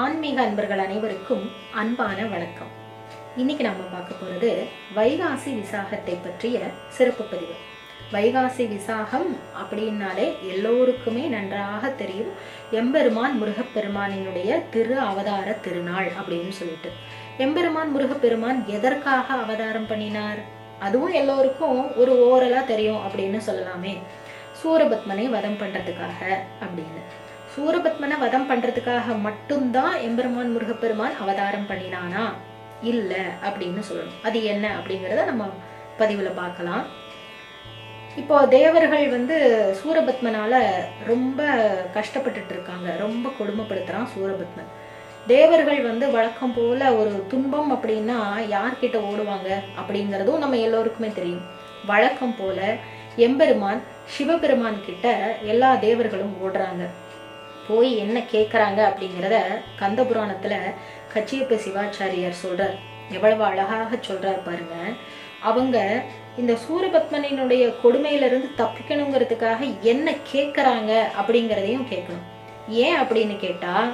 ஆன்மீக அன்பர்கள் அனைவருக்கும் அன்பான வணக்கம். இன்னைக்கு நம்ம பார்க்க போறது வைகாசி விசாகத்தை பற்றிய சிறப்பு பதிவு. வைகாசி விசாகம் அப்படின்னாலே எல்லோருக்குமே நன்றாக தெரியும். எம்பெருமான் முருகப்பெருமானினுடைய திரு அவதார திருநாள் அப்படின்னு சொல்லிட்டு. எம்பெருமான் முருகப்பெருமான் எதற்காக அவதாரம் பண்ணினார்? அதுவும் எல்லோருக்கும் ஒரு ஓரலா தெரியும் அப்படின்னு சொல்லலாமே. சூரபத்மனை வதம் பண்றதுக்காக அப்படின்னு. சூரபத்மனை வதம் பண்றதுக்காக மட்டும்தான் எம்பெருமான் முருகப்பெருமான் அவதாரம் பண்ணினானா? இல்ல அப்படின்னு சொல்லணும். அது என்ன அப்படிங்கிறத நம்ம பதிவுல பார்க்கலாம். இப்போ தேவர்கள் வந்து சூரபத்மனால ரொம்ப கஷ்டப்பட்டுட்டு இருக்காங்க. ரொம்ப கொடுமைப்படுத்துறான் சூரபத்மன். தேவர்கள் வந்து வழக்கம் போல ஒரு துன்பம் அப்படின்னா யார்கிட்ட ஓடுவாங்க அப்படிங்கிறதும் நம்ம எல்லோருக்குமே தெரியும். வழக்கம் போல எம்பெருமான் சிவபெருமான் கிட்ட எல்லா தேவர்களும் ஓடுறாங்க. போய் என்ன கேட்குறாங்க அப்படிங்கிறத கந்த புராணத்துல கச்சியப்ப சிவாச்சாரியார் சொல்றார். எவ்வளவு அழகாக சொல்கிறார் பாருங்க. அவங்க இந்த சூரபத்மனினுடைய கொடுமையிலிருந்து தப்பிக்கணுங்கிறதுக்காக என்ன கேட்குறாங்க அப்படிங்கிறதையும் கேட்கணும். ஏன் அப்படின்னு கேட்டா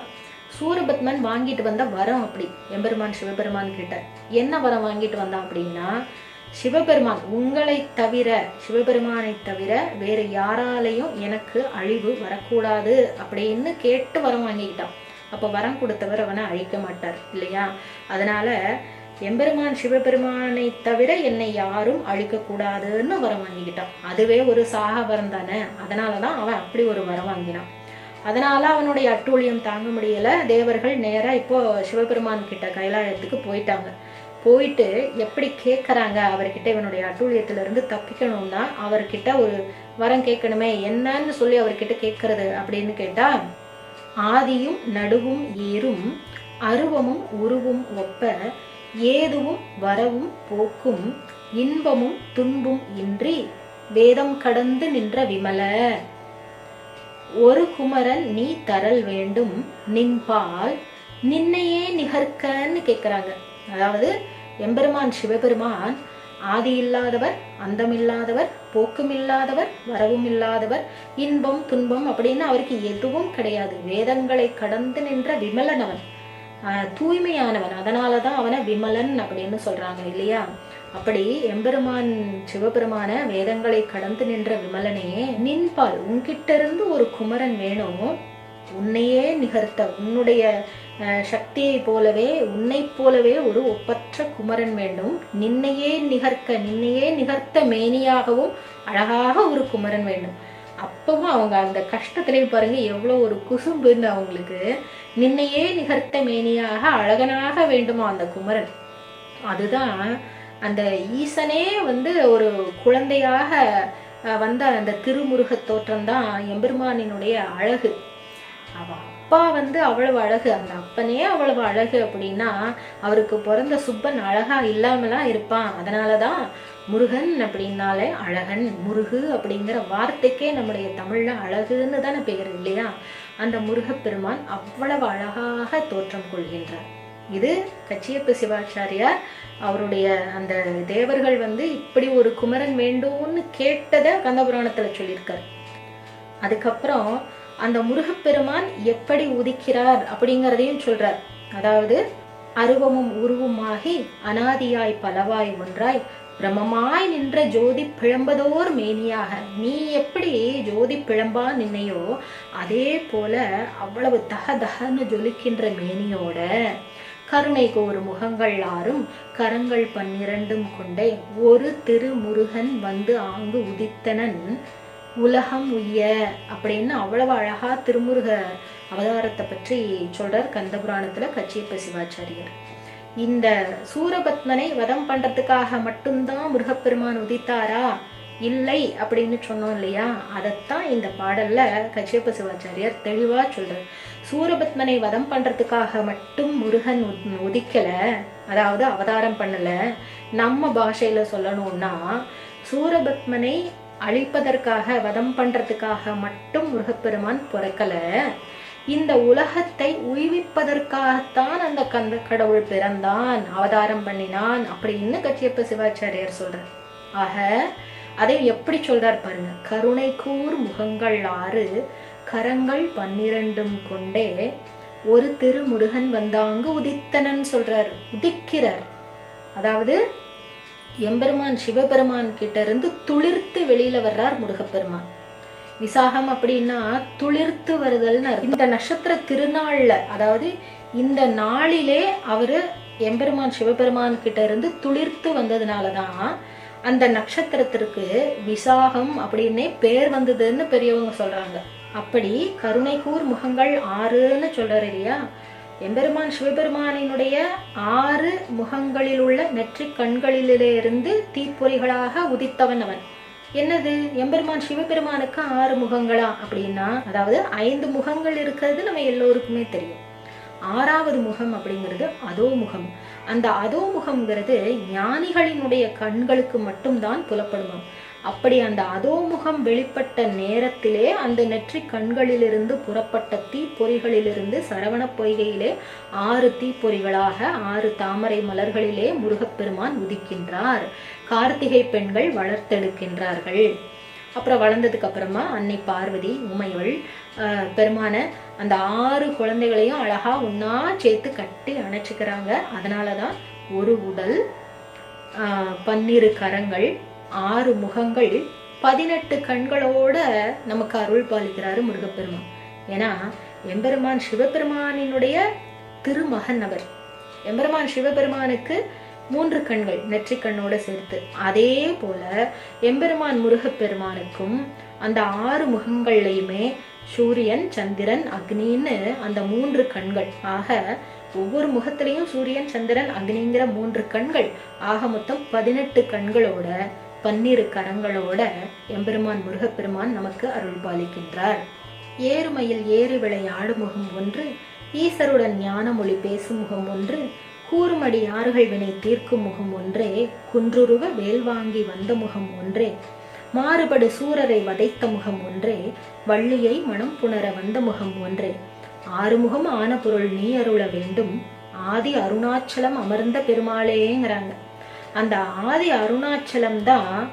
சூரபத்மன் வாங்கிட்டு வந்த வரம் அப்படி எம்பெருமான் சிவபெருமான் கிட்ட. என்ன வரம் வாங்கிட்டு வந்தான் அப்படின்னா சிவபெருமான் உங்களை தவிர சிவபெருமானை தவிர வேற யாராலையும் எனக்கு அழிவு வரக்கூடாது அப்படின்னு கேட்டு வரம் வாங்கிக்கிட்டான். அப்போ வரம் கொடுத்தவர் அவனை அழிக்க மாட்டார் இல்லையா? அதனால எம்பெருமான் சிவபெருமானை தவிர என்னை யாரும் அழிக்கக்கூடாதுன்னு வரம் வாங்கிக்கிட்டான். அதுவே ஒரு சாக வரம் தானே? அதனாலதான் அவன் அப்படி ஒரு வரம் வாங்கினான். அதனால அவனுடைய அட்டூழியம் தாங்க முடியல. தேவர்கள் நேரா இப்போ சிவபெருமான் கிட்ட கைலாயத்துக்கு போயிட்டாங்க. போயிட்டு எப்படி கேட்கறாங்க அவர்கிட்ட இவனுடைய அட்டூழியத்திலிருந்து தப்பிக்கணும்னா அவர்கிட்ட ஒரு வரம் கேட்கணுமே என்னன்னு சொல்லி அவர்கிட்ட கேட்கறது அப்படின்னு கேட்டா ஆதியும் நடுவும் ஏறும் அருவமும் உருவும் ஒப்ப ஏதுவும் வரவும் போக்கும் இன்பமும் துன்பும் இன்றி வேதம் கடந்து நின்ற விமல. ஒரு குமரன் நீ தரல் வேண்டும் நின்பால் நின்னையே நிகர்க்கன்னு கேட்குறாங்க அதாவது எம்பெருமான் சிவபெருமான் ஆதி இல்லாதவர் அந்தமில்லாதவர் போக்கும் இல்லாதவர் வரவும் இல்லாதவர் இன்பம் துன்பம் அப்படின்னு அவருக்கு எதுவும் கிடையாது. வேதங்களை கடந்து நின்ற விமலன் அவன் தூய்மையானவன். அதனாலதான் அவனை விமலன் அப்படின்னு சொல்றாங்க இல்லையா? அப்படி எம்பெருமான் சிவபெருமான வேதங்களை கடந்து நின்ற விமலனே நின்பால் உன்கிட்ட இருந்து ஒரு குமரன் வேணும். உன்னையே நிகர்த்த. உன்னுடைய சக்தியை போலவே உன்னை போலவே ஒரு ஒப்பற்ற குமரன் வேண்டும். நின்னையே நிகர்க்க நின்னையே நிகர்த்த மேனியாகவும் அழகாக ஒரு குமரன் வேண்டும். அப்பவும் அவங்க அந்த கஷ்டத்திலே பாருங்க எவ்வளோ ஒரு குசும்புன்னு அவங்களுக்கு. நின்னையே நிகர்த்த மேனியாக அழகனாக வேண்டுமா அந்த குமரன்? அதுதான் அந்த ஈசனே வந்து ஒரு குழந்தையாக வந்த அந்த திருமுருகத் தோற்றம்தான் எம்பெருமானினுடைய அழகு. அவ அப்பா வந்து அவ்வளவு அழகு அந்த அப்பனே அவ்வளவு அழகு அப்படின்னா அவருக்கு பிறந்த சுப்பன் அழகா இல்லாமலாம் இருப்பான். அதனாலதான் முருகன் அப்படின்னாலே அழகன் முருகு அப்படிங்கிற வார்த்தைக்கே நம்முடைய தமிழ்ல அழகுன்னு தானே பெயர் இல்லையா? அந்த முருகப்பெருமான் அவ்வளவு அழகாக தோற்றம் கொள்கின்றார். இது கச்சியப்ப சிவாச்சாரியார் அவருடைய அந்த தேவர்கள் வந்து இப்படி ஒரு குமரன் வேண்டும்னு கேட்டதை கந்தபுராணத்துல சொல்லியிருக்கார். அதுக்கப்புறம் அந்த முருகப்பெருமான் எப்படி உதிக்கிறார் அப்படிங்கிறதையும் சொல்றார். அதாவது அருவமும் உருவமாகி அனாதியாய் பலவாய் ஒன்றாய் பிரமமாய் நின்ற ஜோதி பிழம்பதோர் மேனியாக. நீ எப்படி ஜோதி பிழம்பா நின்னையோ அதே போல அவ்வளவு தக தகன்னு ஜொலிக்கின்ற மேனியோட கருணை கோரு முகங்கள் ஆறும் கரங்கள் பன்னிரண்டும் கொண்டே ஒரு திருமுருகன் வந்து ஆங்கு உதித்தனன். உலகம் உய்ய அப்படின்னு அவ்வளவு அழகா திருமுருக அவதாரத்தை பற்றி சொல்றார் கந்தபுராணத்துல கச்சியப்ப சிவாச்சாரியர். இந்த சூரபத்மனை வதம் பண்றதுக்காக மட்டும்தான் முருகப்பெருமான் உதித்தாரா? இல்லை அப்படின்னு சொன்னோம் இல்லையா? அதைத்தான் இந்த பாடல்ல கச்சியப்ப சிவாச்சாரியார் தெளிவா சொல்றார். சூரபத்மனை வதம் பண்றதுக்காக மட்டும் முருகன் உதிக்கல அதாவது அவதாரம் பண்ணல. நம்ம பாஷையில சொல்லணும்னா சூரபத்மனை அழிப்பதற்காக வதம் பண்றதுக்காக மட்டும் முருகப்பெருமான் பிறக்கல. இந்த உலகத்தை உய்விப்பதற்காகத்தான் அந்த கந்த கடவுள் பிறந்தான் அவதாரம் பண்ணினான் அப்படின்னு கச்சியப்ப சிவாச்சாரியார் சொல்றார். ஆக அதை எப்படி சொல்றார் பாருங்க. கருணை கூர் முகங்கள் ஆறு கரங்கள் பன்னிரண்டும் கொண்டே ஒரு திருமுருகன் வந்தாங்க உதித்தனன் சொல்றாரு. உதிக்கிறார். அதாவது எம்பெருமான் சிவபெருமான் கிட்ட இருந்து துளிர்த்து வெளியில வர்றார் முருகப்பெருமான். விசாகம் அப்படின்னா துளிர்த்து வருதல்னு இந்த நட்சத்திர திருநாள்ல அதாவது இந்த நாளிலே அவரு எம்பெருமான் சிவபெருமான் கிட்ட இருந்து துளிர்த்து வந்ததுனாலதான் அந்த நட்சத்திரத்திற்கு விசாகம் அப்படின்னே பேர் வந்ததுன்னு பெரியவங்க சொல்றாங்க. அப்படி கருணைக்கூர் முகங்கள் ஆறுன்னு சொல்றாரு இல்லையா? எம்பெருமான் சிவபெருமானினுடைய ஆறு முகங்களில் உள்ள நெற்றிக் கண்களிலிருந்து தீப்பொறிகளாக உதித்தவன் அவன். என்னது? எம்பெருமான் சிவபெருமானுக்கு ஆறு முகங்களா? அப்படின்னா அதாவது ஐந்து முகங்கள் இருக்கிறது நம்ம எல்லோருக்குமே தெரியும். ஆறாவது முகம் அப்படிங்கிறது அதோ முகம். அந்த அதோ முகம்ங்கிறது ஞானிகளினுடைய கண்களுக்கு மட்டும்தான் புலப்படுமாம். அப்படி அந்த அதோமுகம் வெளிப்பட்ட நேரத்திலே அந்த நெற்றி கண்களிலிருந்து புறப்பட்ட தீப்பொறிகளிலிருந்து சரவண பொய்கையிலே ஆறு தீப்பொறிகளாக ஆறு தாமரை மலர்களிலே முருகப்பெருமான் உதிக்கின்றார். கார்த்திகை பெண்கள் வளர்த்தெடுக்கின்றார்கள். அப்புறம் வளர்ந்ததுக்கு அப்புறமா அன்னை பார்வதி உமையவள் பெருமான அந்த ஆறு குழந்தைகளையும் அழகா ஒன்னா சேர்த்து கட்டி அணைச்சிக்கிறாங்க. அதனாலதான் ஒரு உடல் பன்னிரு கரங்கள் ஆறு முகங்கள் பதினெட்டு கண்களோட நமக்கு அருள் பாலிக்கிறாரு முருகப்பெருமான். ஏன்னா எம்பெருமான் சிவபெருமானினுடைய திருமகன் அவர். எம்பெருமான் சிவபெருமானுக்கு மூன்று கண்கள் நெற்றிக்கண்ணோட சேர்த்து. அதே போல எம்பெருமான் முருகப்பெருமானுக்கும் அந்த ஆறு முகங்கள்லையுமே சூரியன் சந்திரன் அக்னின்னு அந்த மூன்று கண்கள். ஆக ஒவ்வொரு முகத்திலையும் சூரியன் சந்திரன் அக்னிங்கிற மூன்று கண்கள். ஆக மொத்தம் பதினெட்டு கண்களோட பன்னிரு கரங்களோட எம்பெருமான் முருகப்பெருமான் நமக்கு அருள் பாலிக்கின்றார் ஏறுமையில் ஏறு விளையாடு முகம் ஒன்று ஈசருடன் ஞான மொழி பேசும் முகம் ஒன்று கூறுமடி யாறுகள் வினை தீர்க்கும் முகம் ஒன்றே குன்றுருவ வேல் வாங்கி வந்த முகம் ஒன்றே மாறுபடு சூரரை வதைத்த முகம் ஒன்றே வள்ளியை மனம் புணர வந்த முகம் ஒன்றே. ஆறுமுகம் ஆன பொருள் நீ அருள வேண்டும் ஆதி அருணாச்சலம் அமர்ந்த பெருமாளேங்கிறாங்க. அந்த ஆதி அருணாச்சலம் தான்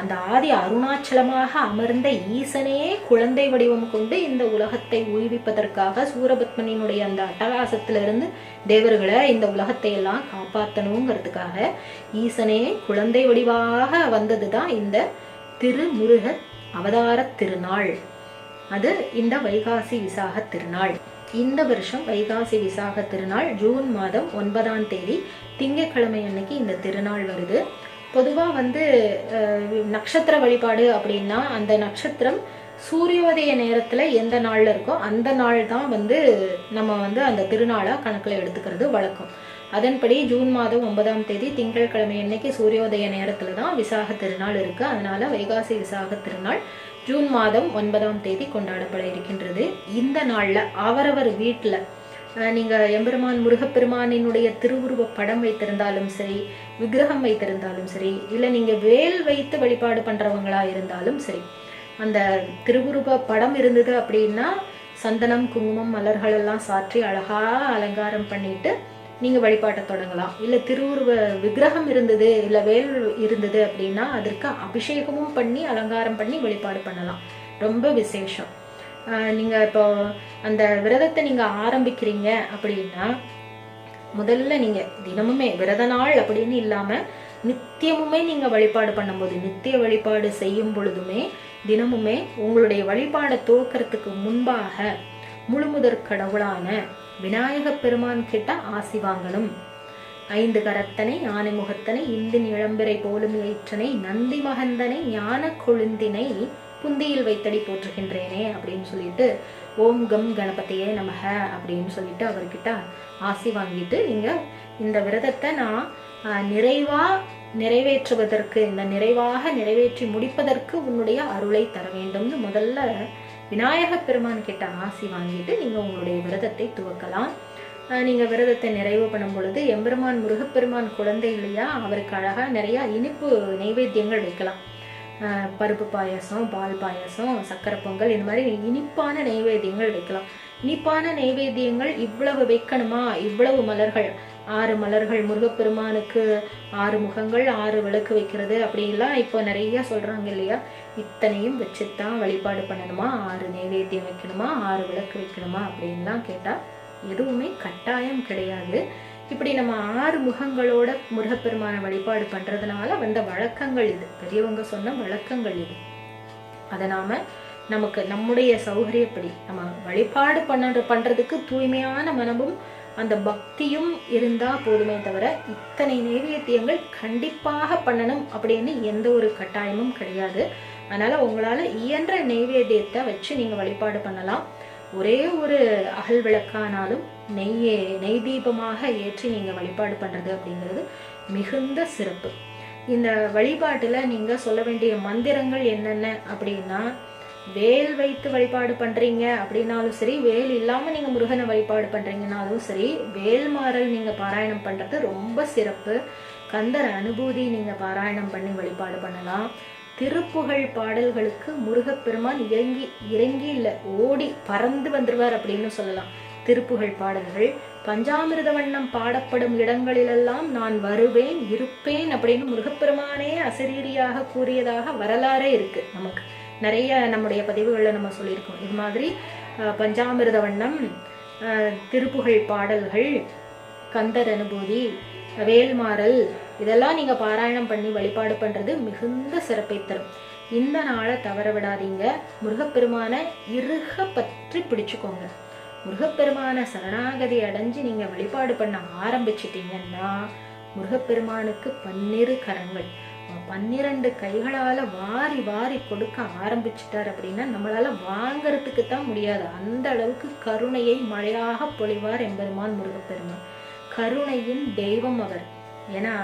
அந்த ஆதி அருணாச்சலமாக அமர்ந்த ஈசனே குழந்தை வடிவம் கொண்டு இந்த உலகத்தை உய்விப்பதற்காக சூரபத்மனினுடைய அந்த அட்டகாசத்திலிருந்து தேவர்களை இந்த உலகத்தை எல்லாம் காப்பாற்றணுங்கிறதுக்காக ஈசனே குழந்தை வடிவாக வந்ததுதான் இந்த திருமுருக அவதார திருநாள். அது இந்த வைகாசி விசாக திருநாள். இந்த வருஷம் வைகாசி விசாக திருநாள் ஜூன் மாதம் ஒன்பதாம் தேதி திங்கட்கிழமை அன்னைக்கு இந்த திருநாள் வருது. பொதுவாக வந்து நட்சத்திர வழிபாடு அப்படின்னா அந்த நட்சத்திரம் சூரியோதய நேரத்தில் எந்த நாளில் இருக்கோ அந்த நாள் தான் வந்து நம்ம வந்து அந்த திருநாளாக கணக்கில் எடுத்துக்கிறது வழக்கம். அதன்படி ஜூன் மாதம் ஒன்பதாம் தேதி திங்கட்கிழமை அன்னைக்கு சூரியோதய நேரத்தில் தான் விசாக திருநாள் இருக்கு. அதனால வைகாசி விசாக திருநாள் ஜூன் மாதம் ஒன்பதாம் தேதி கொண்டாடப்பட இருக்கின்றது. இந்த நாளில் அவரவர் வீட்டில் நீங்க எம்பெருமான் முருகப்பெருமானினுடைய திருவுருவ படம் வைத்திருந்தாலும் சரி விக்கிரகம் வைத்திருந்தாலும் சரி இல்லை நீங்கள் வேல் வைத்து வழிபாடு பண்றவங்களா இருந்தாலும் சரி அந்த திருவுருவ படம் இருந்தது அப்படின்னா சந்தனம் குங்குமம் மலர்கள் எல்லாம் சாற்றி அழகா அலங்காரம் பண்ணிட்டு நீங்கள் வழிபாட்டை தொடங்கலாம். இல்லை திருவுருவ விக்கிரகம் இருந்தது இல்லை வேல் இருந்தது அப்படின்னா அதற்கு அபிஷேகமும் பண்ணி அலங்காரம் பண்ணி வழிபாடு பண்ணலாம். ரொம்ப விசேஷம். நீங்கள் இப்போ அந்த விரதத்தை நீங்கள் ஆரம்பிக்கிறீங்க அப்படின்னா முதல்ல நீங்கள் தினமுமே விரத நாள் அப்படின்னு இல்லாமல் நித்தியமுமே நீங்கள் வழிபாடு பண்ணும்போது நித்திய வழிபாடு செய்யும் பொழுதுமே தினமுமே உங்களுடைய வழிபாடை துவக்கிறதுக்கு முன்பாக முழுமுதற் கடவுளான விநாயகப் பெருமான் கிட்ட ஆசி வாங்கணும். ஐந்து கரத்தனை ஆனை முகத்தனை இந்தின் இளம்பிறை போலும் ஏற்றனை நந்தி மகந்தனை ஞான கொழுந்தினை புந்தியில் வைத்தடி போற்றுகின்றேனே அப்படின்னு சொல்லிட்டு ஓம் கம் கணபதியே நமக அப்படின்னு சொல்லிட்டு அவர்கிட்ட ஆசி வாங்கிட்டு இங்க இந்த விரதத்தை நான் ஆஹ், நிறைவா நிறைவேற்றுவதற்கு இந்த நிறைவாக நிறைவேற்றி முடிப்பதற்கு உன்னுடைய அருளை தர வேண்டும்னு முதல்ல விநாயக பெருமான் கிட்ட ஆசி வாங்கிட்டு நீங்கள் உங்களுடைய விரதத்தை துவக்கலாம். ஆஹ், விரதத்தை நிறைவு பண்ணும் பொழுது எம்பெருமான் முருகப்பெருமான் குழந்தை இல்லையா அவருக்கு அழகாக நிறையா இனிப்பு நைவேத்தியங்கள் வைக்கலாம். பருப்பு பாயாசம் பால் பாயாசம் சக்கரை பொங்கல் இந்த மாதிரி இனிப்பான நைவேத்தியங்கள் வைக்கலாம். இனிப்பான நைவேத்தியங்கள் இவ்வளவு வைக்கணுமா? இவ்வளவு மலர்கள். ஆறு மலர்கள் முருகப்பெருமானுக்கு ஆறு முகங்கள் ஆறு விளக்கு வைக்கிறது அப்படிலாம் இப்போ நிறைய சொல்றாங்க இல்லையா? இத்தனையும் வச்சுத்தான் வழிபாடு பண்ணணுமா? ஆறு நைவேத்தியம் வைக்கணுமா? ஆறு விளக்கு வைக்கணுமா? அப்படின்லாம் கேட்டா எதுவுமே கட்டாயம் கிடையாது. இப்படி நம்ம ஆறு முகங்களோட முருகப்பெருமான வழிபாடு பண்றதுனால வந்த வழக்கங்கள் இது. பெரியவங்க சொன்ன வழக்கங்கள் இது. அதை நாம நமக்கு நம்முடைய சௌகரியப்படி நம்ம வழிபாடு பண்ண பண்றதுக்கு தூய்மையான மனமும் அந்த பக்தியும் இருந்தா போதுமே தவிர இத்தனை நைவேத்தியங்கள் கண்டிப்பாக பண்ணணும் அப்படின்னு எந்த ஒரு கட்டாயமும் கிடையாது. அதனால் உங்களால் இயன்ற நெய்வேத்தியத்தை வச்சு நீங்கள் வழிபாடு பண்ணலாம். ஒரே ஒரு அகல் விளக்கானாலும் நெய்யே நெய் தீபமாக ஏற்றி நீங்கள் வழிபாடு பண்ணுறது அப்படிங்கிறது மிகுந்த சிறப்பு. இந்த வழிபாட்டில் நீங்கள் சொல்ல வேண்டிய மந்திரங்கள் என்னென்ன அப்படின்னா வேல் வைத்து வழிபாடு பண்ணுறீங்க அப்படின்னாலும் சரி வேல் இல்லாமல் நீங்கள் முருகனை வழிபாடு பண்ணுறீங்கனாலும் சரி வேல்மாறல் நீங்கள் பாராயணம் பண்ணுறது ரொம்ப சிறப்பு. கந்தர் அனுபூதி நீங்கள் பாராயணம் பண்ணி வழிபாடு பண்ணலாம். திருப்புகழ் பாடல்களுக்கு முருகப்பெருமான் இறங்கி இறங்கி இல்லை ஓடி பறந்து வந்துடுவார் அப்படின்னு சொல்லலாம். திருப்புகழ் பாடல்கள் பஞ்சாமிரத வண்ணம் பாடப்படும் இடங்களிலெல்லாம் நான் வருவேன் இருப்பேன் அப்படின்னு முருகப்பெருமானே அசரீரியாக கூறியதாக வரலாறே இருக்கு நமக்கு. நிறைய நம்முடைய பதிவுகளில் நம்ம சொல்லியிருக்கோம். இது மாதிரி பஞ்சாமிரத வண்ணம் திருப்புகழ் பாடல்கள் கந்தர் அனுபூதி வேல்மாறல் இதெல்லாம் நீங்க பாராயணம் பண்ணி வழிபாடு பண்றது மிகுந்த சிறப்பை தரும். இந்த நாளை தவற விடாதீங்க. முருகப்பெருமானை இறுக பற்றி பிடிச்சுக்கோங்க. முருகப்பெருமான சரணாகதி அடைஞ்சு நீங்க வழிபாடு பண்ண ஆரம்பிச்சிட்டீங்கன்னா முருகப்பெருமானுக்கு பன்னிரு கரங்கள். பன்னிரண்டு கைகளால வாரி வாரி கொடுக்க ஆரம்பிச்சிட்டார் அப்படின்னா நம்மளால வாங்கிறதுக்கு தான் முடியாது. அந்த அளவுக்கு கருணையை மழையாக பொழிவார் எம்பெருமான் முருகப்பெருமான். கருணையின் தெய்வம் அவர். ஏன்னா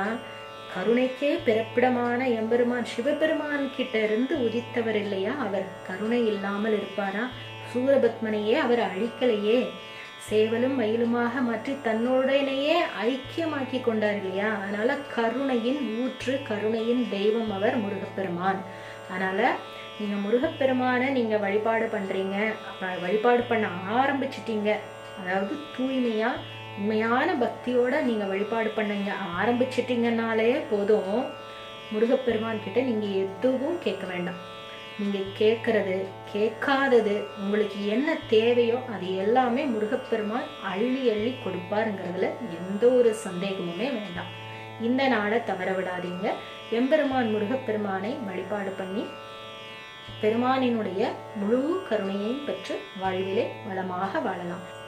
கருணைக்கே பிறப்பிடமான எம்பெருமான் சிவபெருமான் கிட்ட இருந்து உதித்தவர் இல்லையா? அவர் கருணை இல்லாமல் இருப்பாரா? சூரபத்மனையே அவர் அழிக்கலையே. சேவலும் மயிலுமாக மாற்றி தன்னுடனேயே ஐக்கியமாக்கி கொண்டார் இல்லையா? அதனால கருணையின் ஊற்று கருணையின் தெய்வம் அவர் முருகப்பெருமான். அதனால நீங்க முருகப்பெருமானை நீங்க வழிபாடு பண்றீங்க வழிபாடு பண்ண ஆரம்பிச்சிட்டீங்க. அதாவது தூய்மையா உண்மையான பக்தியோட நீங்க வழிபாடு பண்ணுங்க. ஆரம்பிச்சிட்டீங்கன்னாலே போதும். முருகப்பெருமான் கிட்ட நீங்க எதுவும் கேட்க வேண்டாம். நீங்க கேட்கறது கேட்காதது உங்களுக்கு என்ன தேவையோ அது எல்லாமே முருகப்பெருமான் அள்ளி அள்ளி கொடுப்பாருங்கிறதுல எந்த ஒரு சந்தேகமுமே வேண்டாம். இந்த நாளை தவற விடாதீங்க. எம்பெருமான் முருகப்பெருமானை வழிபாடு பண்ணி பெருமானினுடைய முழு கருணையை பெற்று வாழ்விலே வளமாக வாழலாம்.